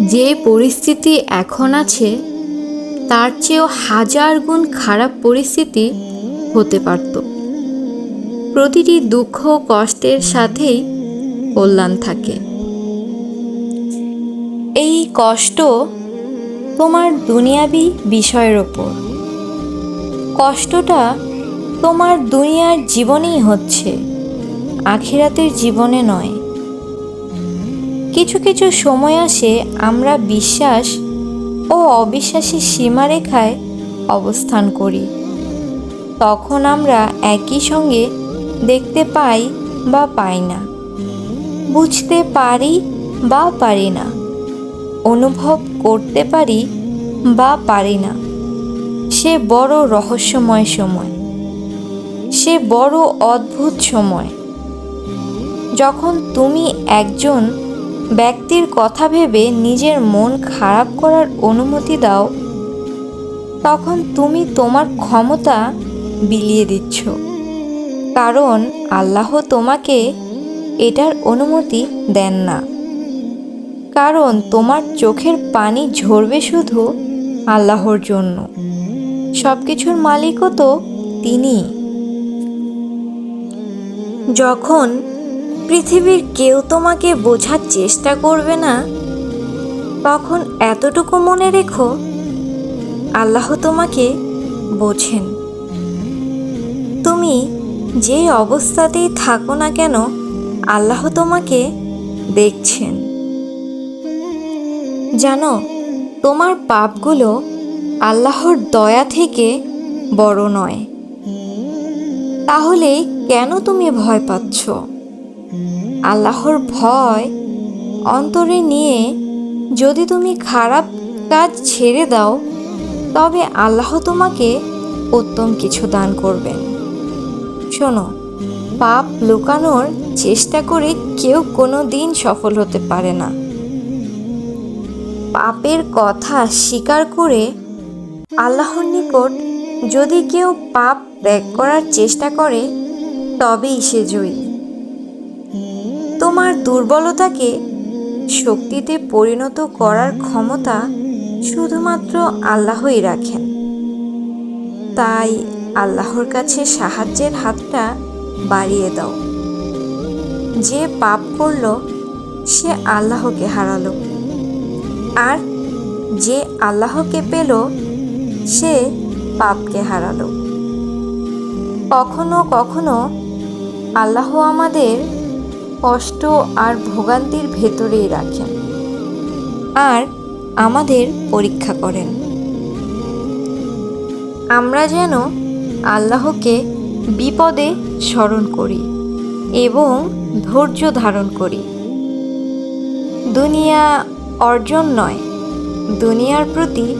যে পরিস্থিতি এখন আছে, তার চেয়েও হাজার গুণ খারাপ পরিস্থিতি হতে পারত। প্রতিটি দুঃখ কষ্টের সাথেই কল্যাণ থাকে। এই কষ্ট তোমার দুনিয়াবি বিষয়ের ওপর। কষ্টটা তোমার দুনিয়ার জীবনেই হচ্ছে, আখিরাতের জীবনে নয়। কিছু কিছু সময় আসে আমরা বিশ্বাস ও অবিশ্বাসের সীমারেখায় অবস্থান করি। তখন আমরা একই সঙ্গে দেখতে পাই বা পাই না। বুঝতে পারি বা পারি না। অনুভব করতে পারি বা পারি না। সে বড় রহস্যময় সময়। সে বড় অদ্ভুত সময়। যখন তুমি একজন ব্যক্তির কথা ভেবে নিজের মন খারাপ করার অনুমতি দাও। তখন তুমি তোমার ক্ষমতা বিলিয়ে দিচ্ছ। কারণ আল্লাহ তোমাকে এটার অনুমতি দেন না। কারণ তোমার চোখের পানি ঝরবে শুধু আল্লাহর জন্য। সব কিছুর মালিকও তো তিনি। যখন পৃথিবীর কেউ তোমাকে বোঝার চেষ্টা করবে না? তখন এতটুকু মনে রেখো, আল্লাহ তোমাকে বোঝেন। তুমি যে অবস্থাতেই থাকো না কেন, আল্লাহ তোমাকে দেখছেন। জানো, তোমার পাপগুলো আল্লাহর দয়া থেকে বড় নয়। তাহলে কেন তুমি ভয় পাচ্ছ? আল্লাহর ভয় অন্তরে নিয়ে যদি তুমি খারাপ কাজ ছেড়ে দাও, তবে আল্লাহ তোমাকে উত্তম কিছু দান করবেন। শোনো, পাপ লুকানোর চেষ্টা করে কেউ কোনো দিন সফল হতে পারে না। পাপের কথা স্বীকার করে আল্লাহর নিকট যদি কেউ পাপ ত্যাগ করার চেষ্টা করে, তবেই সে জয়ী। তোমার দুর্বলতাকে শক্তিতে পরিণত করার ক্ষমতা শুধুমাত্র আল্লাহই রাখেন। তাই আল্লাহর কাছে সাহায্যের হাতটা বাড়িয়ে দাও। যে পাপ করল, সে আল্লাহকে হারালো। আর যে আল্লাহকে পেল, সে পাপকে হারালো। কখনো কখনো আল্লাহ আমাদের কষ্ট আর ভোগান্তির ভেতরেই রাখেন। আর আমাদের পরীক্ষা করেন। আমরা যেন আল্লাহকে বিপদে স্মরণ করি এবং ধৈর্য ধারণ করি। দুনিয়া অর্জন নয়, দুনিয়ার প্রতি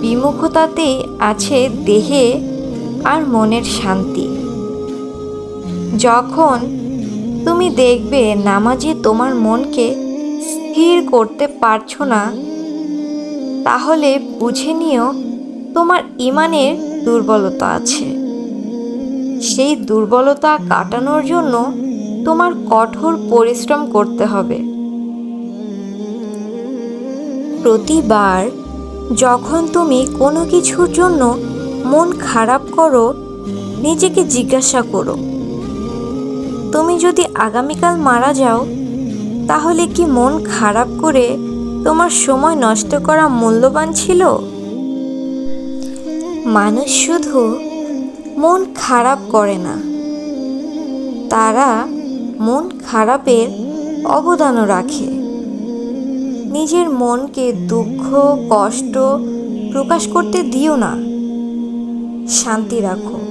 বিমুখতাতে আছে দেহে আর মনের শান্তি। যখন তুমি দেখবে নামাজে তোমার মনকে স্থির করতে পারছ না। তাহলে বুঝে নিও তোমার ইমানের দুর্বলতা আছে। সেই দুর্বলতা কাটানোর জন্য তোমার কঠোর পরিশ্রম করতে হবে। প্রতিবার যখন তুমি কোনো কিছুর জন্য মন খারাপ করো, নিজেকে জিজ্ঞাসা করো তুমি যদি আগামীকাল মারা যাও, তাহলে কি মন খারাপ করে তোমার সময় নষ্ট করা মূল্যবান ছিল? মানুষ শুধু মন খারাপ করে না, তারা মন খারাপের অবদানও রাখে। নিজের মনকে দুঃখ, কষ্ট প্রকাশ করতে দিও না। শান্তি রাখো।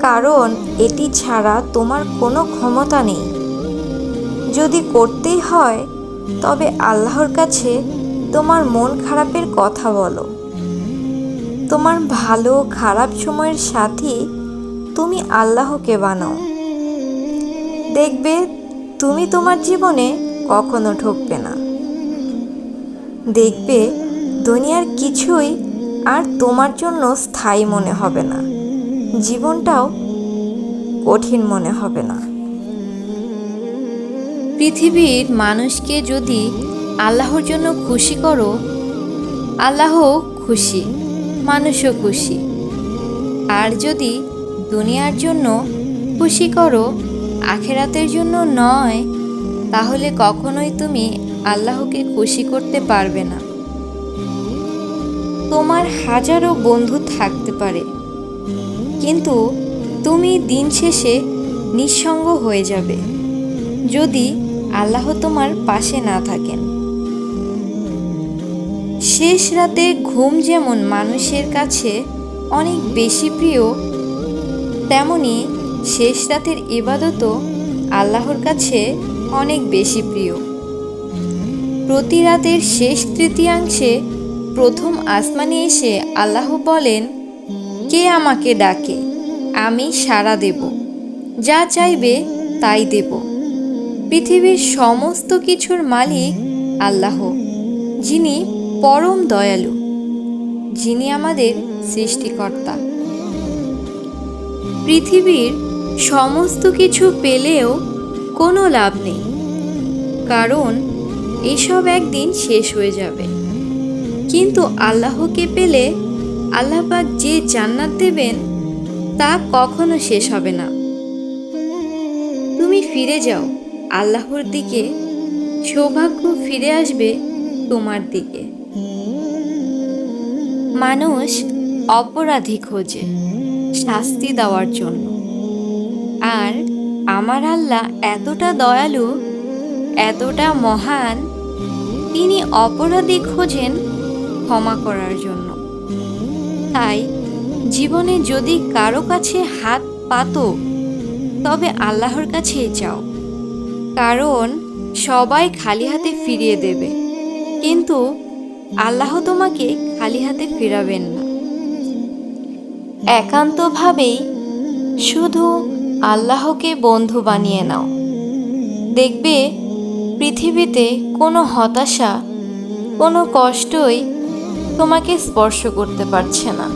কারণ এটি ছাড়া তোমার কোনো ক্ষমতা নেই। যদি করতেই হয়, তবে আল্লাহর কাছে তোমার মন খারাপের কথা বলো। তোমার ভালো খারাপ সময়ের সাথী তুমি আল্লাহকে বানাও। দেখবে তুমি তোমার জীবনে কখনো ঠকবে না। দেখবে দুনিয়ার কিছুই আর তোমার জন্য স্থায়ী মনে হবে না। জীবনটাও কঠিন মনে হবে না। পৃথিবীর মানুষকে যদি আল্লাহর জন্য খুশি করো আল্লাহ খুশি, মানুষও খুশি। আর যদি দুনিয়ার জন্য খুশি করো, আখেরাতের জন্য নয়, তাহলে কখনোই তুমি আল্লাহকে খুশি করতে পারবে না। তোমার হাজারো বন্ধু থাকতে পারে। কিন্তু তুমি দিন শেষে নিঃসঙ্গ হয়ে যাবে, যদি আল্লাহ তোমার পাশে না থাকেন। শেষ রাতে ঘুম যেমন মানুষের কাছে অনেক বেশি প্রিয়, তেমনি শেষ রাতের ইবাদতও আল্লাহর কাছে অনেক বেশি প্রিয়। প্রতি রাতের শেষ তৃতীয়াংশে প্রথম আসমানে এসে আল্লাহ বলেন কে আমাকে ডাকে, আমি সাড়া দেব। যা চাইবে তাই দেব। পৃথিবীর সমস্ত কিছুর মালিক আল্লাহ, যিনি পরম দয়ালু, যিনি আমাদের সৃষ্টিকর্তা। পৃথিবীর সমস্ত কিছু পেলেও কোনো লাভ নেই, কারণ এসব একদিন শেষ হয়ে যাবে। কিন্তু আল্লাহকে পেলে আল্লাহপাক যে জান্নাত দেবেন, তা কখনো শেষ হবে না। তুমি ফিরে যাও, আল্লাহর দিকে। সৌভাগ্য ফিরে আসবে তোমার দিকে। মানুষ অপরাধী খোঁজে শাস্তি দেওয়ার জন্য। আর আমার আল্লাহ এতটা দয়ালু, এতটা মহান, তিনি অপরাধী খোঁজেন ক্ষমা করার জন্য। তাই জীবনে যদি কারও কাছে হাত পাতো, তবে আল্লাহর কাছেই চাও কারণ সবাই খালি হাতে ফিরিয়ে দেবে। কিন্তু আল্লাহ তোমাকে খালি হাতে ফেরাবেন না। একান্তভাবেই শুধু আল্লাহকে বন্ধু বানিয়ে নাও। দেখবে পৃথিবীতে কোনো হতাশা, কোনো কষ্টই তোমাকে স্পর্শ করতে পারছে না।